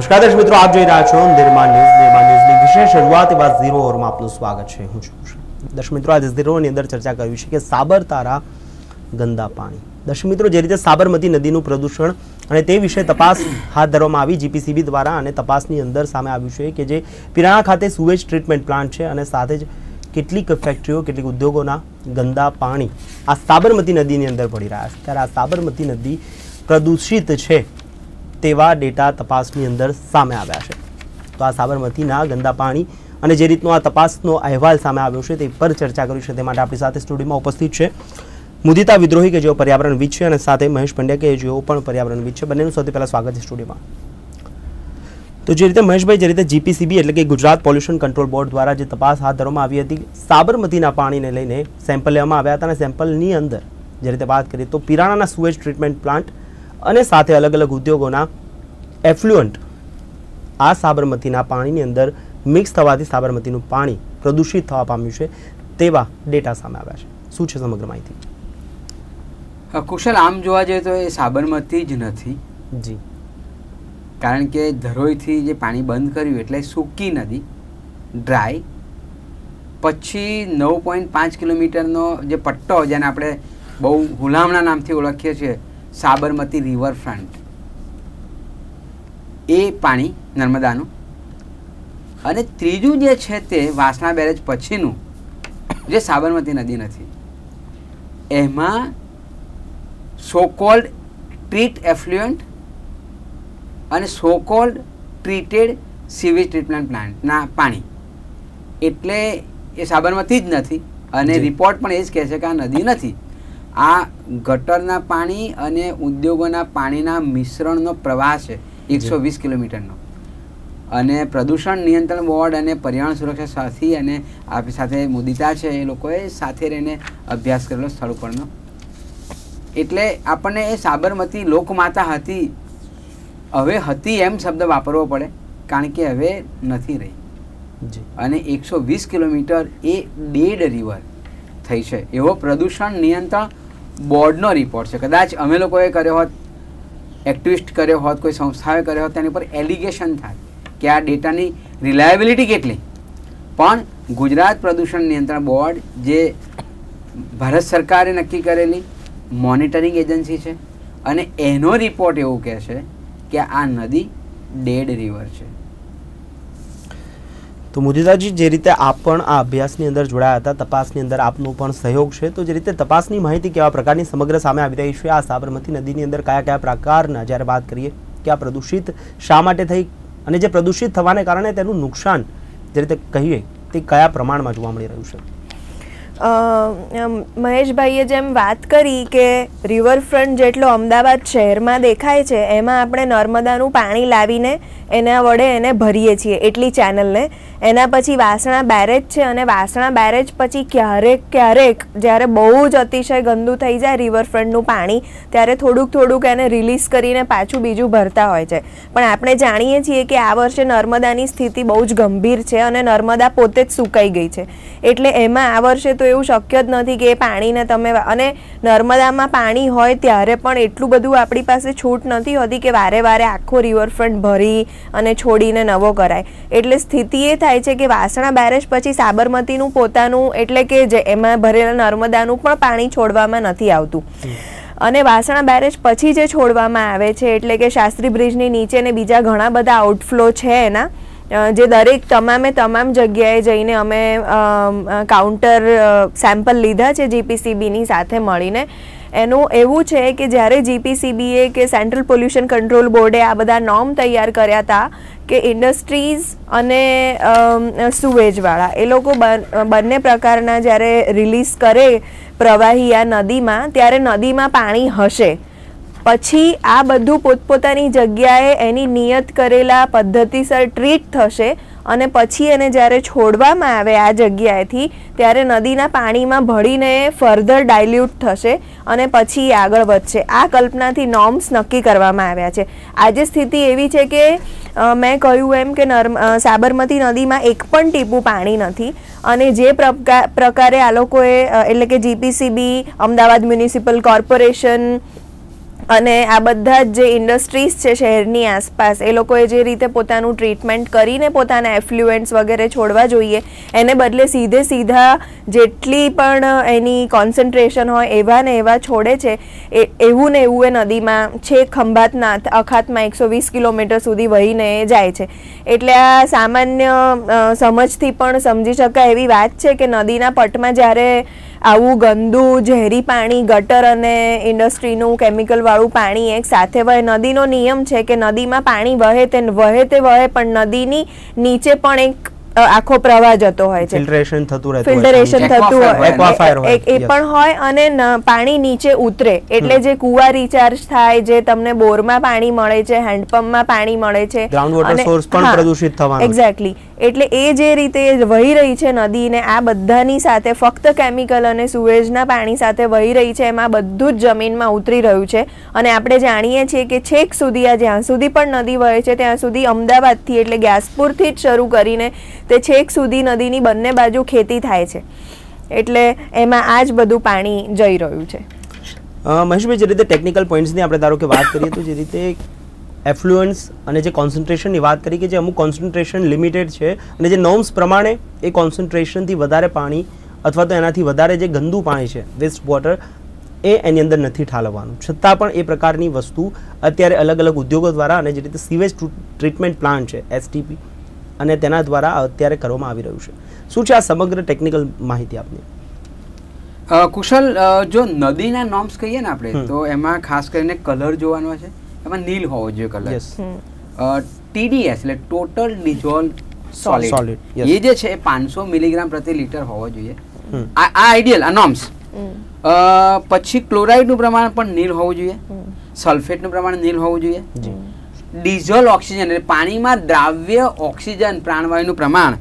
નમસ્કાર દર્શક મિત્રો, આપ જોઈ રહ્યા છો નિર્માણ ન્યૂઝ, નિર્માણ ન્યૂઝની વિશેષ શરૂઆત. એવા ઝીરો ઓવરમાં આપનું સ્વાગત છે. હું છું દર્શક મિત્રો, આજે ઝીરોની અંદર ચર્ચા કરવી છે કે સાબરતારા ગંદા પાણી. દર્શક મિત્રો, જે રીતે સાબરમતી નદીનું પ્રદૂષણ અને તે વિશે તપાસ હાથ ધરવામાં આવી જીપીસીબી દ્વારા અને તપાસની અંદર સામે આવ્યું છે કે જે પિરાણા ખાતે સુવેજ ટ્રીટમેન્ટ પ્લાન્ટ છે અને સાથે જ કેટલીક ફેક્ટરીઓ કેટલીક ઉદ્યોગોના ગંદા પાણી આ સાબરમતી નદીની અંદર પડી રહ્યા છે. ત્યારે આ સાબરમતી નદી પ્રદૂષિત છે. તેવા ડેટા તપાસની અંદર સામે આવ્યા છે. તો આ સાબરમતીના ગંદા પાણી અને જે રીતનો આ તપાસનો અહેવાલ સામે આવ્યો છે તે પર ચર્ચા કરી છે. તે માટે આપણી સાથે સ્ટુડિયોમાં ઉપસ્થિત છે મુદિતા વિદ્રોહી કે જેઓ પર્યાવરણવિદ છે અને સાથે મહેશ પંડ્યા કે જેઓ પણ પર્યાવરણવિદ છે. બંનેનું સૌથી પહેલાં સ્વાગત છે સ્ટુડિયોમાં. તો જે રીતે મહેશભાઈ, જે રીતે જીપીસીબી એટલે કે ગુજરાત પોલ્યુશન કંટ્રોલ બોર્ડ દ્વારા જે તપાસ હાથ ધરવામાં આવી હતી, સાબરમતીના પાણીને લઈને સેમ્પલ લેવામાં આવ્યા હતા અને સેમ્પલની અંદર જે રીતે વાત કરીએ તો પિરાણાના સુએજ ટ્રીટમેન્ટ પ્લાન્ટ અને સાથે અલગ અલગ ઉદ્યોગોના એફ્લુઅન્ટ આ સાબરમતીના પાણીની અંદર મિક્સ થવાથી સાબરમતીનું પાણી પ્રદૂષિત થવા પામ્યું છે તેવા ડેટા સામે આવ્યા છે. શું છે સમગ્ર માહિતી? કુશલ આમ જોવા જઈએ તો એ સાબરમતી જ નથી. જી. કારણ કે ધરોઈથી જે પાણી બંધ કર્યું એટલે સૂકી નદી ડ્રાય પછી નવ પોઈન્ટ પાંચ કિલોમીટરનો જે પટ્ટો જેને આપણે બહુ હુલામણા નામથી ઓળખીએ છીએ સાબરમતી રિવરફ્રન્ટ એ પાણી નર્મદાનું. અને ત્રીજું જે છે તે વાસણા બેરેજ પછીનું જે સાબરમતી નદી નથી. એમાં સોકોલ્ડ ટ્રીટ એફ્લુઅન્ટ અને સોકોલ્ડ ટ્રીટેડ સીવેજ ટ્રીટમેન્ટ પ્લાન્ટના પાણી. એટલે એ સાબરમતી જ નથી અને રિપોર્ટ પણ એ જ કહે છે કે આ નદી નથી. આ ગટરના પાણી અને ઉદ્યોગોના પાણીના મિશ્રણનો પ્રવાહ છે એકસો વીસ કિલોમીટરનો. અને પ્રદૂષણ નિયંત્રણ બોર્ડ અને પર્યાવરણ સુરક્ષા સાથી અને આપણી સાથે મુદિતા છે એ લોકોએ સાથે રહીને અભ્યાસ કરેલો સ્થળ ઉપરનો. એટલે આપણને એ સાબરમતી લોકમાતા હતી. હવે હતી એમ શબ્દ વાપરવો પડે કારણ કે હવે નથી રહી. અને એકસો વીસ કિલોમીટર એ ડેડ રિવર થઈ છે. એવો પ્રદૂષણ નિયંત્રણ બોર્ડનો રિપોર્ટ છે. કદાચ અમે લોકોએ કર્યો હોત એક્ટિવિસ્ટ કર્યો હોત, કોઈ સંસ્થાએ કર્યો હોત, તેની પર એલિગેશન થાય કે આ ડેટાની રિલાયબિલિટી કેટલી. પણ ગુજરાત પ્રદૂષણ નિયંત્રણ બોર્ડ જે ભારત સરકારે નક્કી કરેલી મોનિટરિંગ એજન્સી છે અને એનો રિપોર્ટ એવું કહે છે કે આ નદી ડેડ રિવર છે. તો મુદિતાજી જે રીતે આપ પણ આ અભ્યાસની અંદર જોડાયા હતા, તપાસની અંદર આપનો પણ સહયોગ છે, તો જે રીતે તપાસની માહિતી કેવા પ્રકારની સમગ્ર સામે આવી રહી છે, આ સાબરમતી નદીની અંદર કયા કયા પ્રકારના, જ્યારે વાત કરીએ કે આ પ્રદૂષિત શા માટે થઈ અને જે પ્રદૂષિત થવાને કારણે તેનું નુકસાન, જે રીતે કહીએ, તે કયા પ્રમાણમાં જોવા મળી રહ્યું છે? મહેશભાઈએ જેમ વાત કરી કે રિવરફ્રન્ટ જેટલો અમદાવાદ શહેરમાં દેખાય છે, એમાં આપણે નર્મદાનું પાણી લાવીને એના વડે એને ભરીએ છીએ એટલી ચેનલને એના પછી વાસણા બેરેજ છે અને વાસણા બેરેજ પછી ક્યારેક ક્યારેક જ્યારે બહુ જ અતિશય ગંદુ થઈ જાય રિવરફ્રન્ટનું પાણી, ત્યારે થોડુંક થોડુંક એને રિલીઝ કરીને પાછું બીજું ભરતા હોય છે. પણ આપણે જાણીએ છીએ કે આ વર્ષે નર્મદાની સ્થિતિ બહુ જ ગંભીર છે અને નર્મદા પોતે જ સુકાઈ ગઈ છે. એટલે એમાં આ વર્ષે તો એવું શક્ય જ નથી કે પાણીને તમે અને નર્મદામાં પાણી હોય ત્યારે પણ એટલું બધું આપણી પાસે છૂટ નથી હોતી કે વારે વારે આખો રિવરફ્રન્ટ ભરી અને છોડીને નવો કરાય. એટલે સ્થિતિ એ થાય છે કે વાસણા બેરેજ પછી સાબરમતીનું પોતાનું એટલે કે જે એમાં ભરેલા નર્મદાનું પણ પાણી છોડવામાં નથી આવતું. અને વાસણા બેરેજ પછી જે છોડવામાં આવે છે એટલે કે શાસ્ત્રી બ્રિજની નીચે ને બીજા ઘણા બધા આઉટફ્લો છે એના. જે દરેક તમામે તમામ જગ્યાએ જઈને અમે કાઉન્ટર સેમ્પલ લીધા છે જીપીસીબીની સાથે મળીને. એનું એવું છે કે જ્યારે જીપીસીબીએ કે સેન્ટ્રલ પોલ્યુશન કંટ્રોલ બોર્ડે આ બધા નોર્મ તૈયાર કર્યા હતા કે ઇન્ડસ્ટ્રીઝ અને સુવેજવાળા એ લોકો બન- પ્રકારના જ્યારે રિલીઝ કરે પ્રવાહી આ નદીમાં, ત્યારે નદીમાં પાણી હશે. પછી આ બધું પોતપોતાની જગ્યાએ એની નિયત કરેલા પદ્ધતિસર ટ્રીટ થશે અને પછી એને જ્યારે છોડવામાં આવે આ જગ્યાએથી, ત્યારે નદીના પાણીમાં ભળીને ફર્ધર ડાયલ્યુટ થશે અને પછી આગળ વધશે. આ કલ્પનાથી નોર્મ્સ નક્કી કરવામાં આવ્યા છે. આજે સ્થિતિ એવી છે કે મેં કહ્યું એમ કે નર્મ સાબરમતી નદીમાં એક પણ ટીપું પાણી નથી અને જે પ્રકા- પ્રકારે આ લોકોએ એટલે કે જીપીસીબી અમદાવાદ મ્યુનિસિપલ કોર્પોરેશન અને આ બધા જ જે ઇન્ડસ્ટ્રીઝ છે શહેરની આસપાસ, એ લોકોએ જે રીતે પોતાનું ટ્રીટમેન્ટ કરીને પોતાના એફ્લુએન્ટ્સ વગેરે છોડવા જોઈએ, એને બદલે સીધે સીધા જેટલી પણ એની કોન્સન્ટ્રેશન હોય એવા ને એવા છોડે છે. એ, એવું ને એવું એ નદીમાં છે ખંભાતના અખાતમાં એકસો વીસ કિલોમીટર સુધી વહીને જાય છે. એટલે આ સામાન્ય સમજથી પણ સમજી શકાય એવી વાત છે કે નદીના પટમાં જ્યારે આવું ગંદુ, ઝેરી પાણી, ગટર અને ઇન્ડસ્ટ્રીનું કેમિકલવાળું પાણી એક સાથે વહે. નદીનો નિયમ છે કે નદીમાં પાણી વહે તે વહે તે વહે, પણ નદીની નીચે પણ એક આખો પ્રવાહ જતો હોય છે. ફિલ્ટરેશન થતું રહેતું હોય ફિલ્ટરેશન થતું હોય. એ પણ હોય અને પાણી નીચે ઉતરે. એટલે જે કુવા રિચાર્જ થાય જે તમને બોરમાં પાણી મળે છે હેન્ડપંપમાં પાણી મળે છે ગ્રાઉન્ડ વોટર સોર્સ પણ પ્રદૂષિત થવાનો. એક્ઝેક્ટલી એટલે એ જે રીતે વહી રહી છે નદીને આ બધાની સાથે ફક્ત કેમિકલ અને સુએજના પાણી સાથે વહી રહી છે એમાં બધું જ જમીનમાં ઉતરી રહ્યું છે. અને આપણે જાણીએ છીએ કે છેક સુધી આ જ્યાં સુધી પણ નદી વહે છે ત્યાં સુધી અમદાવાદથી એટલે ગ્યાસપુરથી જ શરૂ કરીને તે છેક સુધી નદીની બંને બાજુ ખેતી થાય છે. એટલે એમાં આ જ બધું પાણી જઈ રહ્યું છે. મહેશભાઈ, જે રીતે ટેકનિકલ પોઈન્ટ્સની આપણે ધારો કે વાત કરીએ તો જે રીતે એફ્લુઅન્સ અને જે કોન્સન્ટ્રેશનની વાત કરી કે જે અમુક કોન્સન્ટ્રેશન લિમિટેડ છે અને જે નોર્મ્સ પ્રમાણે એ કોન્સન્ટ્રેશનથી વધારે પાણી અથવા તો એનાથી વધારે જે ગંદુ પાણી છે વેસ્ટ વોટર એ એની અંદર નથી ઠાલવવાનું. છતાં પણ એ પ્રકારની વસ્તુ અત્યારે અલગ અલગ ઉદ્યોગો દ્વારા અને જે રીતે સીવેજ ટ્રીટમેન્ટ પ્લાન્ટ છે એસટીપી અને તેના દ્વારા અત્યારે કરવામાં આવી રહ્યું છે. શું છે આ સમગ્ર ટેકનિકલ માહિતી આપની? કુશલ જો નદીના નોર્મ્સ કહીએ ને આપણે તો એમાં ખાસ કરીને કલર જોવાનો છે. એમાં નીલ હોવો જોઈએ કલર ટીડીએસ એટલે ટોટલ ડિઝોલ્વ સોલિડ એ જે છે એ પાંચસો મિલીગ્રામ પ્રતિ લીટર હોવો જોઈએ. આ આ આઈડિયલ આ નોર્મ્સ. પછી ક્લોરાઇડનું પ્રમાણ પણ નીલ હોવું જોઈએ. સલ્ફેટનું પ્રમાણ નીલ હોવું જોઈએ. જી. ડીઝલ ઓક્સિજન એટલે પાણીમાં દ્રાવ્ય ઓક્સિજન પ્રાણવાયુનું પ્રમાણ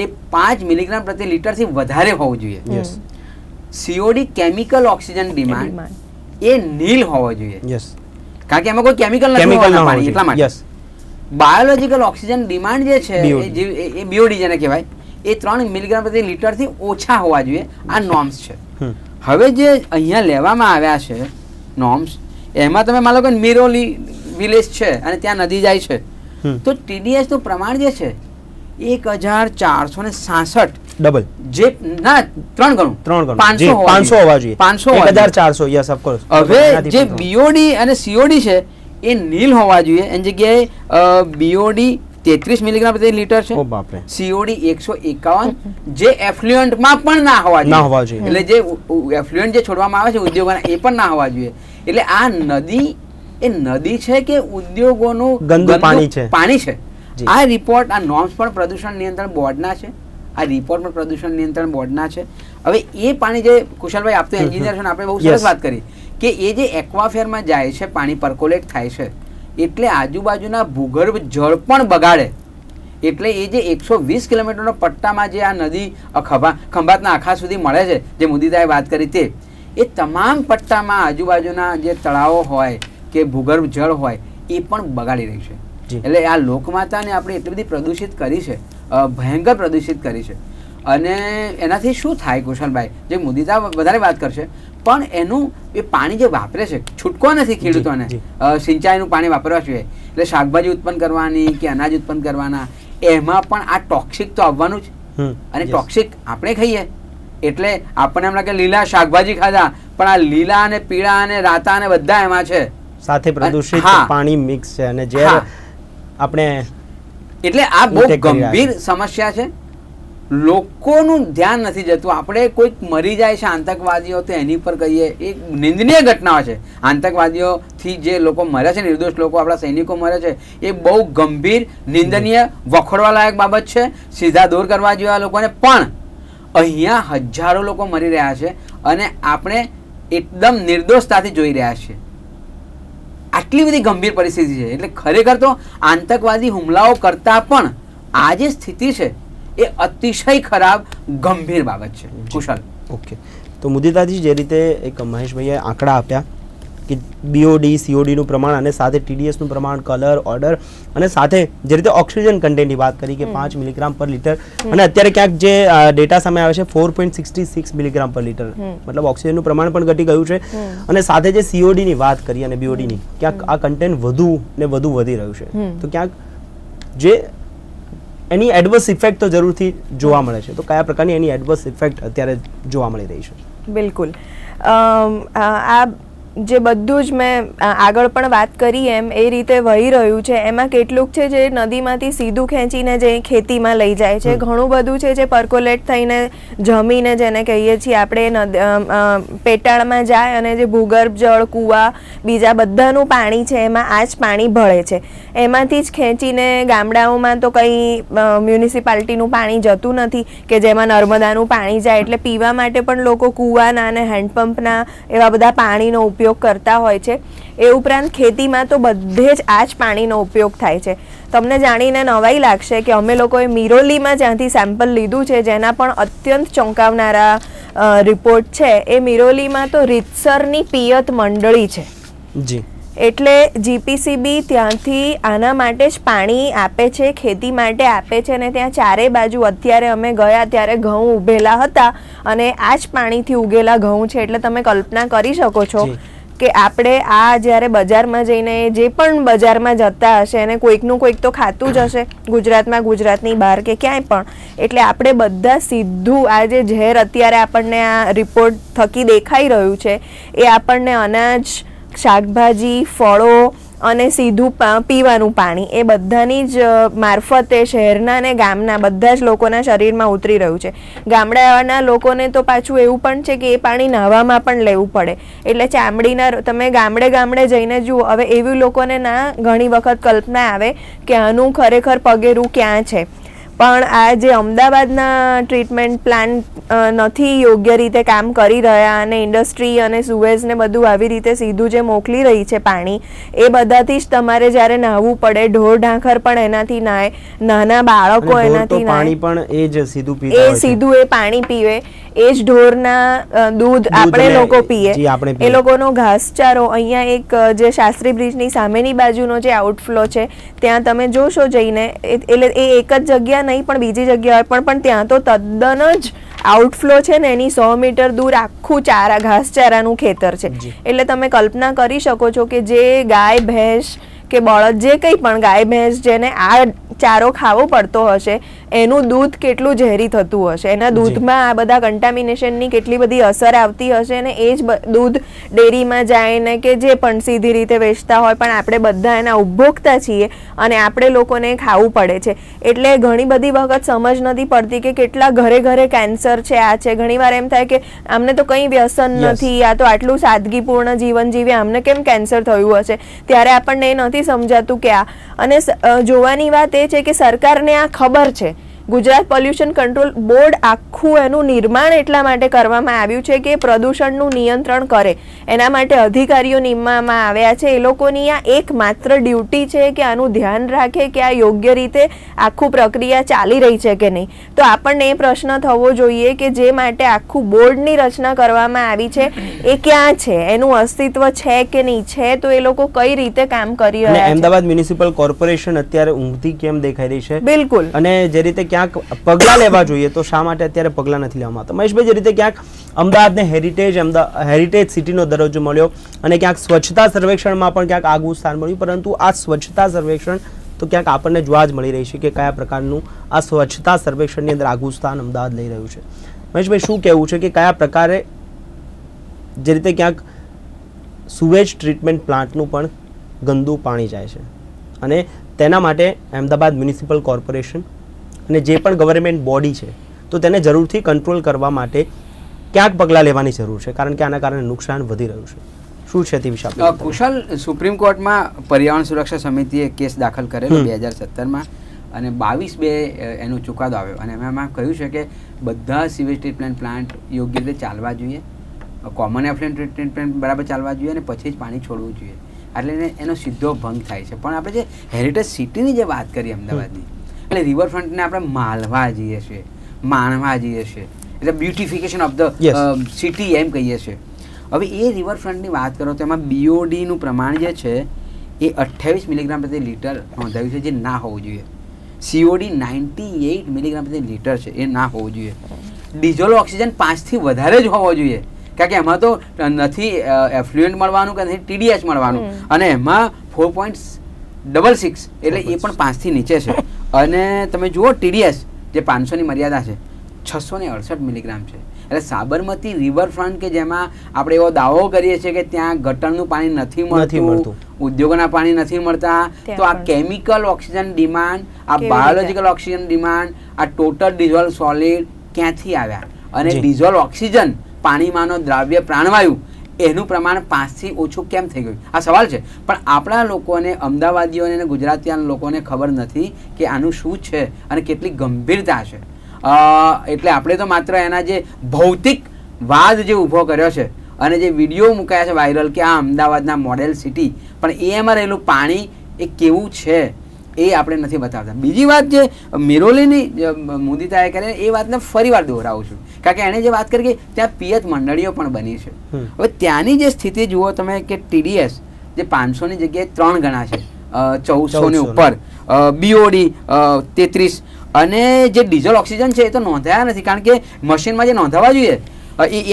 એ પાંચ મિલીગ્રામ પ્રતિ લીટરથી વધારે હોવું જોઈએ. સીઓડી કેમિકલ ઓક્સિજન ડિમાન્ડ એ નીલ હોવો જોઈએ. કારણ કે એમાં કોઈ કેમિકલ નથી પાણી એટલા માટે. બાયોલોજીકલ ઓક્સિજન ડિમાન્ડ જે છે એ બીઓડી જેને કહેવાય એ ત્રણ મિલીગ્રામ પ્રતિ લીટરથી ઓછા હોવા જોઈએ. આ નોર્મ્સ છે. હવે જે અહીંયા લેવામાં આવ્યા છે નોર્મ્સ એમાં તમે માનો કે મિરોલી વિલેજ છે અને ત્યાં નદી જાય છે. તો ટીડીએસનું પ્રમાણ જે છે એક હજાર ચારસો ને સાસઠ ડબલ જે ના ત્રણ ગણું. ત્રણ ગણું. પાંચસો હોવા જોઈએ. પાંચસો એક હજાર ચારસો યસ ઓફકોર્સ હવે જે બીઓડી અને સીઓડી છે એ નીલ હોવા જોઈએ. એની જગ્યાએ બીઓડી તેત્રીસ મિલીગ્રામ પ્રતિ લીટર છે. બાપરે. સીઓડી એકસો એકાવન જે એફ્લુઅન્ટમાં પણ ના હોવા જોઈએ. ના હોવા જોઈએ. એટલે જે એફ્લુઅન્ટ જે છોડવામાં આવે છે ઉદ્યોગોના એ પણ ના હોવા જોઈએ. એટલે આ નદી એ નદી છે કે ઉદ્યોગોનું ગંદુ પાણી છે. પાણી છે? આ રિપોર્ટ આ નોર્મ્સ પણ પ્રદૂષણ નિયંત્રણ બોર્ડના છે. આ રિપોર્ટ પણ પ્રદૂષણ નિયંત્રણ બોર્ડના છે. હવે એ પાણી જે કુશલભાઈ આપતો. એન્જિનિયર છે આપણે બહુ સરસ વાત કરી કે એ જે એક્વાફેરમાં જાય છે પાણી પરકોલેટ થાય છે એટલે આજુબાજુના ભૂગર્ભ જળ પણ બગાડે. એટલે એ જે એકસો વીસ કિલોમીટરનો પટ્ટામાં જે આ નદી ખભા ખંભાતના આખા સુધી મળે છે જે મુદીદાએ વાત કરી તે એ તમામ પટ્ટામાં આજુબાજુના જે તળાવો હોય કે ભૂગર્ભ જળ હોય એ પણ બગાડી રહી છે. એટલે આ લોકમાતાને આપણે એટલી બધી પ્રદૂષિત કરી છે ભયંકર પ્રદૂષિત કરી છે. અને એનાથી શું થાય કુશલભાઈ? જે મુદીતા વધારે વાત કરશે પણ એનું એ પાણી જે વાપરે છે છૂટકો નથી ખેડૂતોને. સિંચાઈનું પાણી વાપરવા જોઈએ. એટલે શાકભાજી ઉત્પન્ન કરવાની કે અનાજ ઉત્પન્ન કરવાના એમાં પણ આ ટોક્સિક તો આવવાનું જ. અને ટોક્સિક આપણે ખાઈએ. એટલે આપણને એમ લાગે લીલા શાકભાજી ખાધા પણ આ લીલા અને પીળા અને રાતા અને બધા એમાં છે. સાથે પ્રદૂષિત પાણી મિક્સ છે અને જે આપણે એટલે આ બહુ ગંભીર સમસ્યા છે. લોકોનું ધ્યાન નથી જતું. આપણે કોઈક મરી જાય છે આતંકવાદીઓ તો એની પર કહીએ એ નિંદનીય ઘટનાઓ છે. આતંકવાદીઓથી જે લોકો મરે છે નિર્દોષ લોકો આપણા સૈનિકો મરે છે એ બહુ ગંભીર નિંદનીય વખોડવા લાયક બાબત છે. સીધા દૂર કરવા જેવા લોકોને પણ અહીંયા હજારો લોકો મરી રહ્યા છે અને આપણે એકદમ નિર્દોષતાથી જોઈ રહ્યા છીએ. આટલી બધી ગંભીર પરિસ્થિતિ છે. એટલે ખરેખર તો આતંકવાદી હુમલાઓ કરતા પણ આ જે સ્થિતિ છે એ અતિશય ખરાબ ગંભીર બાબત છે. કુશલ. ઓકે. તો મુદિતાજી જે રીતે એક મહેશભાઈએ આંકડા આપ્યા કે બીઓડી સીઓડીનું પ્રમાણ અને સાથે ટીડીએસનું પ્રમાણ કલર ઓર્ડર અને સાથે જે રીતે ઓક્સિજન કન્ટેન્ટની વાત કરી કે પાંચ મિલીગ્રામ પર લીટર અને અત્યારે ક્યાંક જે ડેટા સામે આવે છે four point sixty six milligram per litre મતલબ ઓક્સિજનનું પ્રમાણ પણ ઘટી ગયું છે અને સાથે જે સીઓડીની વાત કરી અને બીઓડીની ક્યાંક આ કન્ટેન્ટ વધુ ને વધુ વધી રહ્યું છે. તો ક્યાંક જે એની એડવર્સ ઇફેક્ટ તો જરૂરથી જોવા મળે છે. તો કયા પ્રકારની એની એડવર્સ ઇફેક્ટ અત્યારે જોવા મળી રહી છે? બિલકુલ. આ જે બધું જ મેં આગળ પણ વાત કરી એમ એ રીતે વહી રહ્યું છે. એમાં કેટલુંક છે જે નદીમાંથી સીધું ખેંચીને જે ખેતીમાં લઈ જાય છે. ઘણું બધું છે જે પર્કોલેટ થઈને જમીને જેને કહીએ છીએ આપણે પેટાળમાં જાય અને જે ભૂગર્ભ જળ કૂવા બીજા બધાનું પાણી છે એમાં આ જ પાણી ભળે છે. એમાંથી જ ખેંચીને ગામડાઓમાં તો કંઈ મ્યુનિસિપાલિટીનું પાણી જતું નથી કે જેમાં નર્મદાનું પાણી જાય. એટલે પીવા માટે પણ લોકો કૂવાના અને હેન્ડપંપના એવા બધા પાણીનો ઉપયોગ કરતા હોય છે. એ ઉપરાંત ખેતીમાં તો બધે જ આ જ પાણીનો ઉપયોગ થાય છે. તમને જાણીને નવાઈ લાગશે કે અમે લોકોએ મિરોલીમાં જ્યાંથી સેમ્પલ લીધું છે, જેના પણ અત્યંત ચોંકાવનારા રિપોર્ટ છે, એ મિરોલીમાં તો રીતસરની પિયત મંડળી છે. જી. એટલે જીપીસીબી ત્યાંથી આના માટે જ પાણી આપે છે ખેતી માટે આપે છે અને ત્યાં ચારે બાજુ અત્યારે અમે ગયા ત્યારે ઘઉં ઉભેલા હતા અને આ જ પાણીથી ઉગેલા ઘઉં છે. એટલે તમે કલ્પના કરી શકો છો કે આપણે આ જ્યારે બજારમાં જઈને જે પણ બજારમાં જતા હશે અને કોઈકનું કોઈક તો ખાતું જ હશે ગુજરાતમાં ગુજરાતની બહાર કે ક્યાંય પણ. એટલે આપણે બધા સીધું આ જે ઝેર અત્યારે આપણને આ રિપોર્ટ થકી દેખાઈ રહ્યું છે એ આપણને અનાજ શાકભાજી, ફળો અને સીધું પીવાનું પાણી. એ બધાની જ મારફતે શહેરના અને ગામના બધા જ લોકોના શરીરમાં ઉતરી રહ્યું છે. ગામડાના લોકોને તો પાછું એવું પણ છે કે એ પાણી નાહવામાં પણ લેવું પડે. એટલે ચામડીના તમે ગામડે ગામડે જઈને જુઓ, હવે એવી લોકોને ના ઘણી વખત કલ્પના આવે કે આનું ખરેખર પગેરું ક્યાં છે. પણ આ જે અમદાવાદના ટ્રીટમેન્ટ પ્લાન્ટ નથી યોગ્ય રીતે કામ કરી રહ્યા અને ઇન્ડસ્ટ્રી અને સુએઝ ને બધું આવી રીતે સીધું જે મોકલી રહી છે પાણી એ બધાથી જ તમારે જ્યારે નાહવું પડે ઢોર ઢાંખર પણ એનાથી નાય નાના બાળકો એનાથી પાણી નાય. પણ એ જ સીધું એ સીધું એ પાણી પીવે. એ જ ઢોરના દૂધ આપણે લોકો પીએ. એ લોકોનો ઘાસચારો અહીંયા એક જે શાસ્ત્રી બ્રિજની સામેની બાજુનો જે આઉટફ્લો છે ત્યાં તમે જોશો જઈને એટલે એ એક જ જગ્યા નહીં પણ બીજી જગ્યાએ પણ પણ ત્યાં તો તદ્દન જ આઉટફ્લો છે ને એની સો મીટર દૂર આખું ચારા ઘાસચારાનું ખેતર છે. એટલે તમે કલ્પના કરી શકો છો કે જે ગાય ભેંસ કે બળદ જે કંઈ પણ ગાય ભેંસ જેને આ ચારો ખાવો પડતો હશે એનું દૂધ કેટલું ઝેરી થતું હશે? એના દૂધમાં આ બધા કન્ટામિનેશનની કેટલી બધી અસર આવતી હશે અને એ જ દૂધ ડેરીમાં જાય ને કે જે પણ સીધી રીતે વેચતા હોય પણ આપણે બધા એના ઉપભોગતા છીએ અને આપણે લોકોને ખાવું પડે છે. એટલે ઘણી બધી વખત સમજ નથી પડતી કે કેટલા ઘરે ઘરે કેન્સર છે આ છે. ઘણીવાર એમ થાય કે અમને તો કંઈ વ્યસન નથી આ તો આટલું સાદગીપૂર્ણ જીવન જીવે અમને કેમ કેન્સર થયું હશે? ત્યારે આપણને એ નથી સમજાતું કે આ. અને જોવાની વાત એ છે કે સરકારને આ ખબર છે. ગુજરાત પોલ્યુશન કંટ્રોલ બોર્ડ આખું એનું નિર્માણ એટલા માટે કરવામાં આવ્યું છે કે પ્રદૂષણનું નિયંત્રણ કરે. એના માટે અધિકારીઓ નિમવામાં આવ્યા છે. એ લોકોની આ એકમાત્ર ડ્યુટી છે કે આનું ધ્યાન રાખે કે આ યોગ્ય રીતે આખું પ્રક્રિયા ચાલી રહી છે કે નહીં. તો આપણને એ પ્રશ્ન થવો જોઈએ કે જે માટે આખું બોર્ડની રચના કરવામાં આવી છે એ ક્યાં છે? એનું અસ્તિત્વ છે કે નહીં? છે તો એ લોકો કઈ રીતે કામ કરી રહ્યા છે? અમદાવાદ મ્યુનિસિપલ કોર્પોરેશન અત્યારે ઊંઘતી કેમ દેખાઈ રહી છે? બિલકુલ. અને જે રીતે ક્યાંક પગલાં લેવા જોઈએ તો શા માટે અત્યારે પગલાં નથી લેવામાં આવતા? મહેશભાઈ, જે રીતે ક્યાંક અમદાવાદને હેરિટેજ હેરિટેજ સિટીનો દરજ્જો મળ્યો અને ક્યાંક સ્વચ્છતા સર્વેક્ષણમાં પણ ક્યાંક આગવું સ્થાન મળ્યું, પરંતુ આ સ્વચ્છતા સર્વેક્ષણ તો ક્યાંક આપણને જોવા જ મળી રહી છે કે કયા પ્રકારનું આ સ્વચ્છતા સર્વેક્ષણની અંદર આગવું સ્થાન અમદાવાદ લઈ રહ્યું છે. મહેશભાઈ, શું કહેવું છે કે કયા પ્રકારે જે રીતે ક્યાંક સુવેજ ટ્રીટમેન્ટ પ્લાન્ટનું પણ ગંદુ પાણી જાય છે? અને તેના માટે અમદાવાદ મ્યુનિસિપલ કોર્પોરેશન અને જે પણ ગવર્મેન્ટ બોડી છે તો તેને જરૂરથી કંટ્રોલ કરવા માટે ક્યાંક પગલાં લેવાની જરૂર છે કારણ કે આના કારણે નુકસાન વધી રહ્યું છે. શું છે તે વિશે કરીએ. કુશલ સુપ્રીમ કોર્ટમાં પર્યાવરણ સુરક્ષા સમિતિએ કેસ દાખલ કરેલો બે હજાર સત્તરમાં અને બાવીસ બે એનો ચુકાદો આવ્યો. અને એમાં કહ્યું છે કે બધા સિવેજ ટ્રીટમેન્ટ પ્લાન્ટ યોગ્ય રીતે ચાલવા જોઈએ કોમન એફ્લેન્ટ ટ્રીટમેન્ટ બરાબર ચાલવા જોઈએ અને પછી જ પાણી છોડવું જોઈએ. એટલે એનો સીધો ભંગ થાય છે. પણ આપણે જે હેરિટેજ સિટીની જે વાત કરી અમદાવાદની એટલે રિવરફ્રન્ટને આપણે માલવા જઈએ છીએ. માણવા જઈએ છીએ. એટલે બ્યુટિફિકેશન ઓફ ધ સિટી એમ કહીએ છીએ. હવે એ રિવરફ્રન્ટની વાત કરો તો એમાં બીઓડીનું પ્રમાણ જે છે એ અઠ્યાવીસ મિલીગ્રામ પ્રતિ લીટર નોંધાયું છે જે ના હોવું જોઈએ. સીઓડી નાઇન્ટી એઇટ મિલીગ્રામ પ્રતિ લીટર છે એ ના હોવું જોઈએ. ડીઝલ ઓક્સિજન પાંચથી વધારે જ હોવો જોઈએ. કારણ કે એમાં તો નથી એફ્લુએન્ટ મળવાનું કે નથી ટીડીએસ મળવાનું. અને એમાં ફોર પોઈન્ટ ડબલ સિક્સ એટલે એ પણ પાંચથી નીચે છે. અને તમે જુઓ ટીડીએસ જે પાંચસોની મર્યાદા છે છસો ને અડસઠ મિલીગ્રામ છે એટલે સાબરમતી રિવરફ્રન્ટ કે જેમાં આપણે એવો દાવો કરીએ છીએ કે ત્યાં ગટરનું પાણી નથી મળતું મળતું. ઉદ્યોગોના પાણી નથી મળતા તો આ કેમિકલ ઓક્સિજન ડિમાન્ડ આ બાયોલોજિકલ ઓક્સિજન ડિમાન્ડ આ ટોટલ ડિઝોલ્વ સોલિડ ક્યાંથી આવ્યા અને. ડિઝોલ્વ ઓક્સિજન પાણીમાંનો દ્રાવ્ય પ્રાણવાયુ એનું પ્રમાણ પાંચથી ઓછું કેમ થઈ ગયું? આ સવાલ છે. પણ આપણા લોકોને, અમદાવાદીઓને અને ગુજરાતીના લોકોને ખબર નથી કે આનું શું છે અને કેટલી ગંભીરતા છે. એટલે આપણે તો માત્ર એના જે ભૌતિક વાદ જે ઊભો કર્યો છે અને જે વીડિયો મુકાયા છે વાયરલ કે આ અમદાવાદના મોડેલ સિટી, પણ એમાં રહેલું પાણી એ કેવું છે? એ આપણે નથી બતાવતા. બીજી વાત જે મિરોલીની મુદિતાએ કરે એ વાતને ફરી વાર દોહરાવું છું. કારણ કે એણે જે વાત કરી કે ત્યાં પિયત મંડળીઓ પણ બની છે. હવે ત્યાંની જે સ્થિતિ જુઓ તમે કે ટીડીએસ જે પાંચસોની જગ્યાએ ત્રણ ગણા છે ચૌદસોની ઉપર બીઓડી તેત્રીસ. અને જે ડીઝલ ઓક્સિજન છે એ તો નોંધાયા નથી. કારણ કે મશીનમાં જે નોંધાવા જોઈએ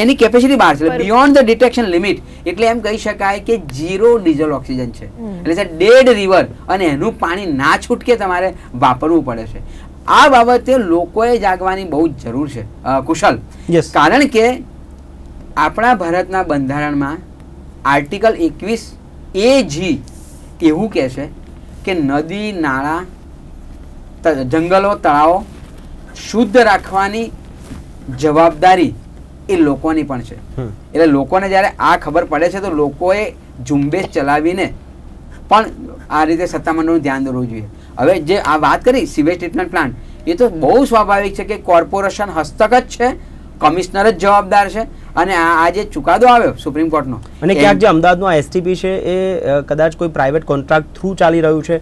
એની કેપેસિટી બહાર છે. બિયોન્ડ ધ ડિટેક્શન લિમિટ એટલે એમ કહી શકાય કે ઝીરો ડીઝલ ઓક્સિજન છે. એટલે છે ડેડ રિવર અને એનું પાણી ના છૂટકે તમારે વાપરવું પડે છે. આ બાબતે લોકોએ જાગવાની બહુ જ જરૂર છે. કુશલ. કારણ કે આપણા ભારતના બંધારણમાં આર્ટિકલ એકવીસ એ જી એવું કહે છે કે નદી નાળા જંગલો તળાવો શુદ્ધ રાખવાની જવાબદારી એ લોકોની પણ છે. એટલે લોકોને જ્યારે આ ખબર પડે છે તો લોકોએ ઝુંબેશ ચલાવીને પણ આ રીતે સત્તામંડળનું ધ્યાન દોરવું જોઈએ. હવે જે આ વાત કરી સીવેજ ટ્રીટમેન્ટ પ્લાન્ટ એ તો બહુ સ્વાભાવિક છે કે કોર્પોરેશન હસ્તક જ છે કમિશનર જ જવાબદાર છે અને આ જે ચુકાદો આવ્યો સુપ્રીમ કોર્ટનો અને ક્યાંક જે અમદાવાદનો આ એસટીપી છે એ કદાચ કોઈ પ્રાઇવેટ કોન્ટ્રાક્ટ થ્રુ ચાલી રહ્યું છે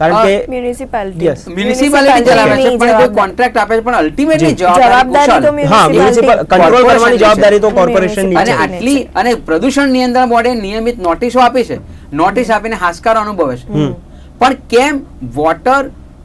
કારણ કે મ્યુનિસિપાલિટી યસ મ્યુનિસિપાલિટી ચલાવે છે પણ કોઈ કોન્ટ્રાક્ટ આપે છે પણ અલ્ટિમેટલી જવાબદારી તો હા મ્યુનિસિપલ કંટ્રોલ કરવાની જવાબદારી તો છે. કોર્પોરેશનની અને આટલી અને પ્રદૂષણ નિયંત્રણ બોર્ડે નિયમિત નોટિસો આપી છે. નોટિસ આપીને હાશકારો અનુભવે છે. પણ કેમ water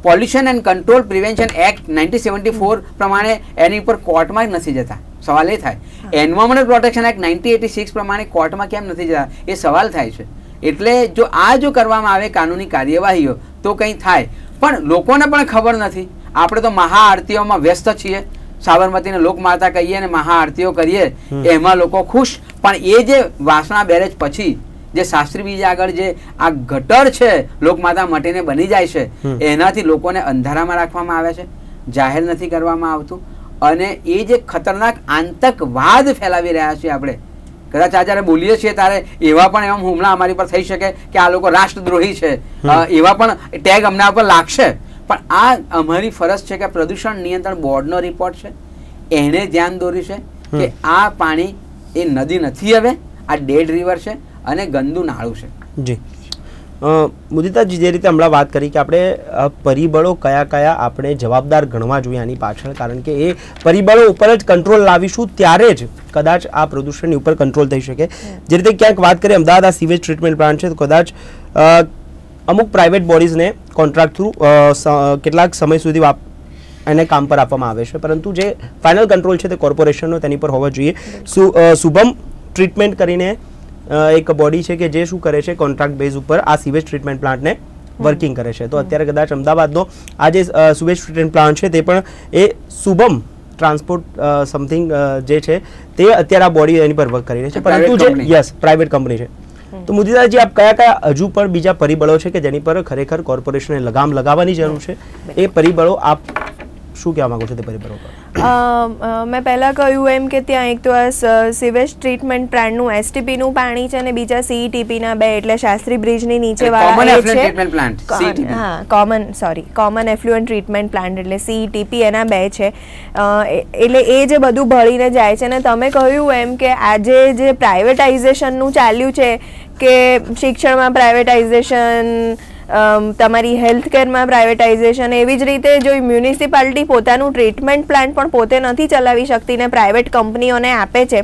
pollution and control prevention act nineteen seventy four પ્રમાણે એની ઉપર કોર્ટમાં જ નથી જતા? સવાલ એ થાય. Environment protection act nineteen eighty six પ્રમાણે કોર્ટમાં કેમ નથી જતા? એ સવાલ થાય છે. એટલે જો આ જો કરવામાં આવે કાનૂની કાર્યવાહીઓ તો કંઈ થાય. પણ લોકોને પણ ખબર નથી. આપણે તો મહાઆરતીઓમાં વ્યસ્ત છીએ. સાબરમતીને લોકમાતા કહીએ અને મહાઆરતીઓ કરીએ એમાં લોકો ખુશ. પણ એ જે વાસણા બેરેજ પછી જે શાસ્ત્રી બીજ આગળ જે આ ગટર છે લોકમાતા મટીને બની જાય છે એનાથી લોકોને અંધારામાં રાખવામાં આવે છે. જાહેર નથી કરવામાં આવતું. અને એ જે ખતરનાક આતંકવાદ ફેલાવી રહ્યા છીએ આપણે કદાચ આ જ્યારે બોલીએ છીએ ત્યારે એવા પણ એમ હુમલા અમારી પર થઈ શકે કે આ લોકો રાષ્ટ્રદ્રોહી છે. એવા પણ ટેગ અમના પર લાગશે. પણ આ અમારી ફરજ છે કે પ્રદૂષણ નિયંત્રણ બોર્ડનો રિપોર્ટ છે. એને ધ્યાન દોર્યું છે કે આ પાણી એ નદી નથી હવે આ ડેડ રિવર છે અને ગંદુ નાળું છે. જી. મુદિતાજી, જે રીતે હમણાં વાત કરી કે આપણે પરિબળો કયા કયા આપણે જવાબદાર ગણવા જોઈએ આની પાછળ, કારણ કે એ પરિબળો ઉપર જ કંટ્રોલ લાવીશું ત્યારે જ કદાચ આ પ્રદૂષણની ઉપર કંટ્રોલ થઈ શકે. જે રીતે ક્યાંક વાત કરીએ, અમદાવાદ આ સીવેજ ટ્રીટમેન્ટ પ્લાન્ટ છે, તો કદાચ અમુક પ્રાઇવેટ બોડીઝને કોન્ટ્રાક્ટ થ્રુ કેટલાક સમય સુધી વાપ, એને કામ પર આપવામાં આવે છે. પરંતુ જે ફાઇનલ કંટ્રોલ છે તે કોર્પોરેશનનો તેની પર હોવો જોઈએ. શુભમ ટ્રીટમેન્ટ કરીને એક બોડી છે કે જે શું કરે છે કોન્ટ્રાક્ટ બેઝ ઉપર આ સીવેજ ટ્રીટમેન્ટ પ્લાન્ટને વર્કિંગ કરે છે. તો અત્યારે કદાચ અમદાવાદનો આ જે સુવેજ ટ્રીટમેન્ટ પ્લાન્ટ છે તે પણ એ શુભમ ટ્રાન્સપોર્ટ સમથિંગ જે છે તે અત્યારે આ બોડી એની પર વર્ક કરી રહી છે. પરંતુ જે યસ પ્રાઇવેટ કંપની છે. તો મુદિતાજી આપ કયા કયા હજુ પણ બીજા પરિબળો છે કે જેની પર ખરેખર કોર્પોરેશને લગામ લગાવવાની જરૂર છે? એ પરિબળો આપ શું કહેવા માંગો છો તે પરિબળો પર? મેં પહેલાં કહ્યું એમ કે ત્યાં એક તો આ સિવેજ ટ્રીટમેન્ટ પ્લાન્ટનું એસટીપીનું પાણી છે અને બીજા સીઈટીપીના બે એટલે શાસ્ત્રી બ્રિજની નીચે વાળા છે. હા common sorry common effluent treatment plant એટલે સીઈટીપી એના બે છે એટલે એ જે બધું ભળીને જાય છે અને તમે કહ્યું એમ કે આજે જે પ્રાઇવેટાઇઝેશનનું ચાલ્યું છે કે શિક્ષણમાં પ્રાઇવેટાઇઝેશન તમારી હેલ્થ કેરમાં પ્રાઇવેટાઇઝેશન એવી જ રીતે જો મ્યુનિસિપાલિટી પોતાનું ટ્રીટમેન્ટ પ્લાન્ટ પણ પોતે નથી ચલાવી શકતી ને પ્રાઇવેટ કંપનીઓને આપે છે.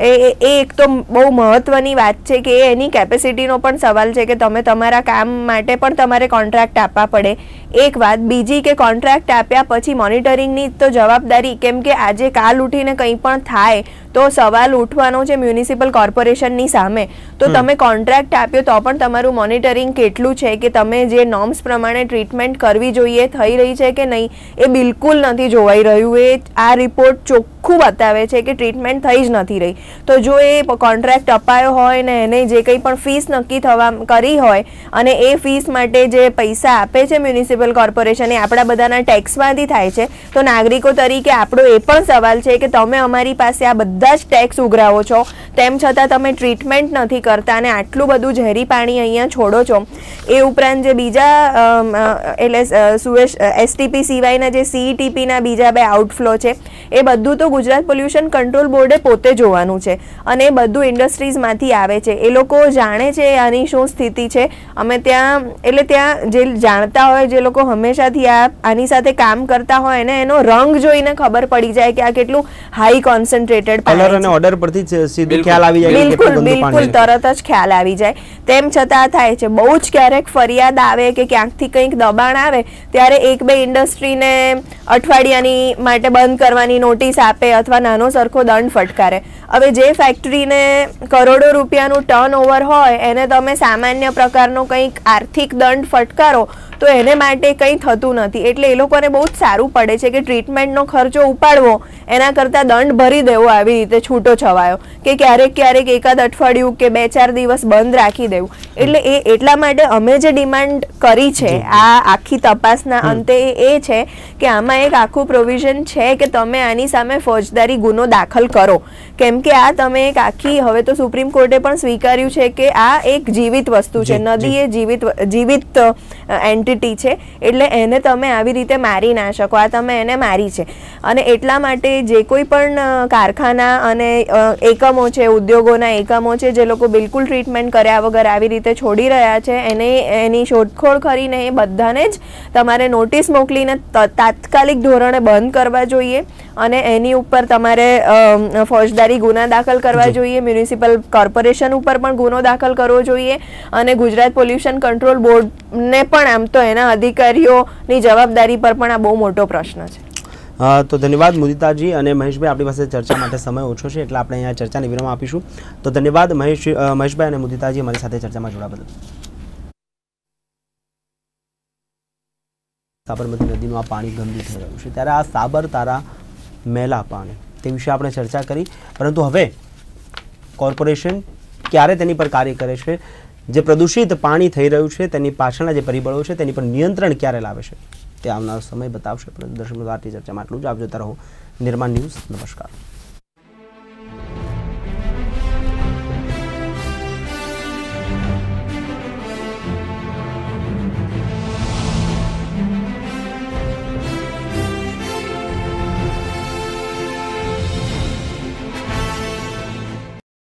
એ એ- એક તો બહુ મહત્વની વાત છે કે એની કેપેસિટીનો પણ સવાલ છે કે તમે તમારા કામ માટે પણ તમારે કોન્ટ્રાક્ટ આપવા પડે. એક વાત. બીજી કે કોન્ટ્રાક્ટ આપ્યા પછી મોનિટરિંગની તો જવાબદારી કેમ કે આજે કાલ ઉઠીને કંઈ પણ થાય તો સવાલ ઉઠવાનો છે મ્યુનિસિપલ કોર્પોરેશનની સામે. તો તમે કોન્ટ્રાક્ટ આપ્યો તો પણ તમારું મોનિટરિંગ કેટલું છે કે તમે જે નોર્મ્સ પ્રમાણે ટ્રીટમેન્ટ કરવી જોઈએ થઈ રહી છે કે નહીં એ બિલકુલ નથી જોવાઈ રહ્યું. એ આ રિપોર્ટ ચોખ્ખું બતાવે છે કે ટ્રીટમેન્ટ થઈ જ નથી રહી. તો જો એ કોન્ટ્રાક્ટ અપાયો હોય ને એને જે કંઈ પણ ફીસ નક્કી થવા કરી હોય અને એ ફીસ માટે જે પૈસા આપે છે મ્યુનિસિપલ કોર્પોરેશન એ આપણા બધાના ટેક્સમાંથી થાય છે, તો નાગરિકો તરીકે આપણો એ પણ સવાલ છે કે તમે અમારી પાસે આ બધા જ ટેક્સ ઉઘરાવો છો, તેમ છતાં તમે ટ્રીટમેન્ટ નથી કરતા અને આટલું બધું ઝેરી પાણી અહીંયા છોડો છો. એ ઉપરાંત જે બીજા એટલે સુએશ એસટીપી સિવાયના જે સીઈટીપીના બીજા બે આઉટફ્લો છે, એ બધું તો ગુજરાત પોલ્યુશન કંટ્રોલ બોર્ડે પોતે જોવાનું છે. અને એ બધું ઇન્ડસ્ટ્રીઝમાંથી આવે છે. એ લોકો જાણે છે આની શું સ્થિતિ છે. અમે ત્યાં એટલે ત્યાં જે જાણતા હોય જે લોકો હંમેશાથી આ આની સાથે કામ કરતા હોય ને એનો રંગ જોઈને ખબર પડી જાય કે આ કેટલું હાઈ કોન્સન્ટ્રેટેડ કલર અને ઓર્ડર પરથી સીધું બિલકુલ. ખ્યાલ આવી જાય બિલકુલ બિલકુલ. તરત જ ખ્યાલ આવી જાય. તેમ છતાં થાય છે. બહુ જ ક્યારેક ફરિયાદ આવે કે ક્યાંકથી કંઈક દબાણ આવે ત્યારે એક બે ઇન્ડસ્ટ્રીને અઠવાડિયાની માટે બંધ કરવાની નોટિસ આપે અથવા નાનો સરખો દંડ ફટકારે. હવે જે ફેક્ટરીને કરોડો રૂપિયાનું ટર્ન હોય, એને તમે સામાન્ય પ્રકારનો કંઈક આર્થિક દંડ ફટકારો તો એને માટે કંઈ થતું નથી. એટલે એ લોકોને બહુ જ સારું પડે છે કે ટ્રીટમેન્ટનો ખર્ચો ઉપાડવો એના કરતાં દંડ ભરી દેવો આવી રીતે છૂટો છવાયો. કે ક્યારેક ક્યારેક એકાદ અઠવાડિયું કે બે ચાર દિવસ બંધ રાખી દેવું. એટલે એ એટલા માટે અમે જે ડિમાન્ડ કરી છે આ આખી તપાસના અંતે એ છે કે આમાં એક આખું પ્રોવિઝન છે કે તમે આની સામે ફોજદારી ગુનો દાખલ કરો. કેમ કે આ તમે એક આખી હવે તો સુપ્રીમ કોર્ટે પણ સ્વીકાર્યું છે કે આ એક જીવિત વસ્તુ છે. નદી એ જીવિત જીવિત એન્ટિટી છે, એટલે એને તમે આવી રીતે મારી ના શકો. આ તમે એને મારી છે. અને એટલા માટે જે કોઈ પણ કારખાના અને એકમો છે, ઉદ્યોગોના એકમો છે, જે લોકો બિલકુલ ટ્રીટમેન્ટ કર્યા વગર આવી રીતે છોડી રહ્યા છે, એને, એની શોધખોળ કરીને એ બધાને જ તમારે નોટિસ મોકલીને તાત્કાલિક ધોરણે બંધ કરવા જોઈએ. અને એની ઉપર તમારે ફોજદારી ગુના દાખલ કરવા જોઈએ મ્યુનિસિપલ કોર્પોરેશન ઉપર પણ ગુનો દાખલ કરવો જોઈએ અને ગુજરાત પોલ્યુશન કંટ્રોલ બોર્ડને પણ આમ તો એના અધિકારીઓની જવાબદારી પર પણ આ બહુ મોટો પ્રશ્ન છે. તો ધન્યવાદ મુદિતાજી અને મહેશભાઈ આપણી પાસે ચર્ચા માટે સમય ઓછો છે એટલે આપણે અહીંયા ચર્ચાને વિરામ આપીશું. તો ધન્યવાદ મહેશ મહેશભાઈ અને મુદિતાજી અમારી સાથે ચર્ચામાં જોડા બદલ. સાબરમતી નદીનું આ પાણી ગંદુ થઈ રહ્યું છે. ત્યારે આ સાબરતારા મેલા પાણી તે વિશે આપણે ચર્ચા કરી. પરંતુ હવે કોર્પોરેશન ક્યારે તેની પર કાર્ય કરે છે? જે પ્રદૂષિત પાણી થઈ રહ્યું છે, તેની પાછળના જે પરિબળો છે, તેની પર નિયંત્રણ ક્યારે લાવે છે? તે આવનારો સમય બતાવશે. પરંતુ દર્શક ચર્ચામાં આટલું જ. આપ જોતા રહો. નિર્માણ ન્યૂઝ, નમસ્કાર.